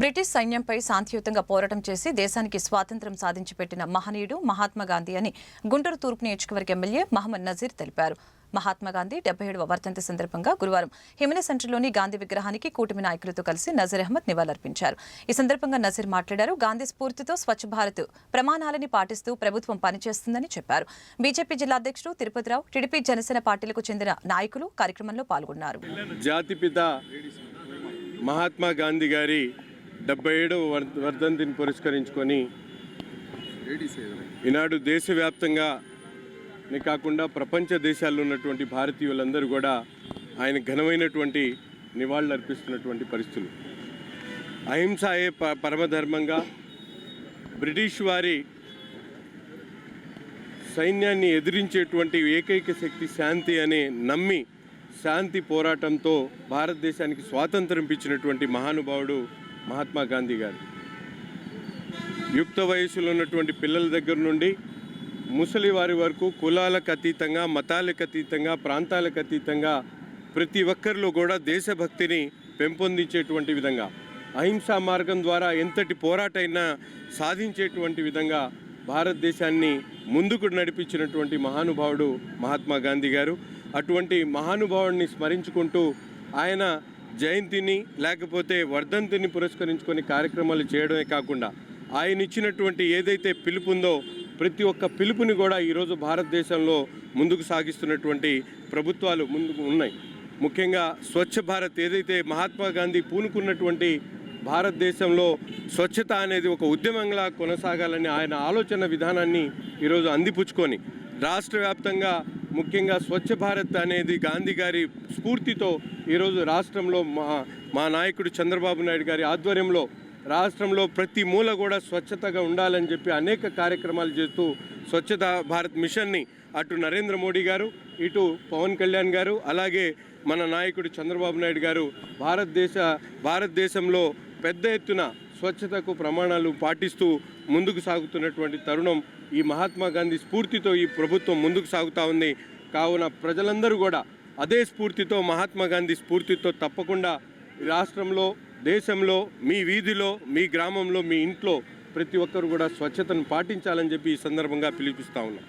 British సైన్యంపై శాంతియుతంగా పోరాటం చేసి దేశానికి స్వాతంత్ర్యం సాధించి పెట్టిన మహనీయుడు మహాత్మా గాంధీ అని గుంటూరు తూర్పు నియోజకవర్గ ఎమ్మెల్యే మహమ్మద్ నజీర్ తెలిపారు. మహాత్మా గాంధీ డెబ్బై ఏడవ వర్ధంతి సందర్భంగా గురువారం హిమన సెంటర్లోని గాంధీ విగ్రహానికి కూటమి నాయకులతో కలిసి నజీర్ అహ్మద్ నివాళులర్పించారు. ఈ సందర్భంగా నజీర్ మాట్లాడారు. గాంధీ స్ఫూర్తితో స్వచ్ఛ భారత్ ప్రమాణాలని పాటిస్తూ ప్రభుత్వం పనిచేస్తుందని చెప్పారు. బీజేపీ జిల్లా అధ్యక్షుడు తిరుపతిరావు టీడీపీ జనసేన పార్టీలకు చెందిన నాయకులు కార్యక్రమంలో పాల్గొన్నారు. జాతిపిత మహాత్మా గాంధీ గారి డెబ్బై ఏడవ వర్- వర్ధంతిని పురస్కరించుకొని ఈనాడు దేశవ్యాప్తంగా కాకుండా ప్రపంచ దేశాల్లో ఉన్నటువంటి భారతీయులందరూ కూడా ఆయన ఘనమైనటువంటి నివాళులు అర్పిస్తున్నటువంటి పరిస్థితులు. అహింసాయే ప పరమధర్మంగా బ్రిటిష్ వారి సైన్యాన్ని ఎదిరించేటువంటి ఏకైక శక్తి శాంతి అనే నమ్మి శాంతి పోరాటంతో భారతదేశానికి స్వాతంత్రం ఇచ్చినటువంటి మహానుభావుడు మహాత్మా గాంధీ గారు. యుక్త వయసులో ఉన్నటువంటి పిల్లల దగ్గర నుండి ముసలి వారి వరకు కులాలకు అతీతంగా మతాలకు అతీతంగా ప్రాంతాలకు అతీతంగా ప్రతి ఒక్కరిలో కూడా దేశభక్తిని పెంపొందించేటువంటి విధంగా అహింసా మార్గం ద్వారా ఎంతటి పోరాటైనా సాధించేటువంటి విధంగా భారతదేశాన్ని ముందుకు నడిపించినటువంటి మహానుభావుడు మహాత్మా గాంధీ గారు. అటువంటి మహానుభావుడిని స్మరించుకుంటూ ఆయన జయంతిని లేకపోతే వర్ధంతిని పురస్కరించుకొని కార్యక్రమాలు చేయడమే కాకుండా ఆయన ఇచ్చినటువంటి ఏదైతే పిలుపు ఉందో ప్రతి ఒక్క పిలుపుని కూడా ఈరోజు భారతదేశంలో ముందుకు సాగిస్తున్నటువంటి ప్రభుత్వాలు ముందుకు ఉన్నాయి. ముఖ్యంగా స్వచ్ఛ భారత్ ఏదైతే మహాత్మా గాంధీ పూనుకున్నటువంటి భారతదేశంలో స్వచ్ఛత అనేది ఒక ఉద్యమంగా కొనసాగాలని ఆయన ఆలోచన విధానాన్ని ఈరోజు అందిపుచ్చుకొని రాష్ట్ర వ్యాప్తంగా ముఖ్యంగా స్వచ్ఛ భారత్ అనేది గాంధీ గారి స్ఫూర్తితో ఈరోజు రాష్ట్రంలో మా మా నాయకుడు చంద్రబాబు నాయుడు గారి ఆధ్వర్యంలో రాష్ట్రంలో ప్రతి మూల కూడా స్వచ్ఛతగా ఉండాలని చెప్పి అనేక కార్యక్రమాలు చేస్తూ స్వచ్ఛత భారత్ మిషన్ని అటు నరేంద్ర మోడీ గారు ఇటు పవన్ కళ్యాణ్ గారు అలాగే మన నాయకుడు చంద్రబాబు నాయుడు గారు భారతదేశ భారతదేశంలో పెద్ద ఎత్తున స్వచ్ఛతకు ప్రమాణాలు పాటిస్తూ ముందుకు సాగుతున్నటువంటి తరుణం ఈ మహాత్మా గాంధీ స్ఫూర్తితో ఈ ప్రభుత్వం ముందుకు సాగుతూ ఉంది. కావున ప్రజలందరూ కూడా అదే స్ఫూర్తితో మహాత్మా గాంధీ స్ఫూర్తితో తప్పకుండా ఈ రాష్ట్రంలో దేశంలో మీ వీధిలో మీ గ్రామంలో మీ ఇంట్లో ప్రతి ఒక్కరు కూడా స్వచ్ఛతను పాటించాలని చెప్పి ఈ సందర్భంగా పిలిపిస్తా ఉన్నాం.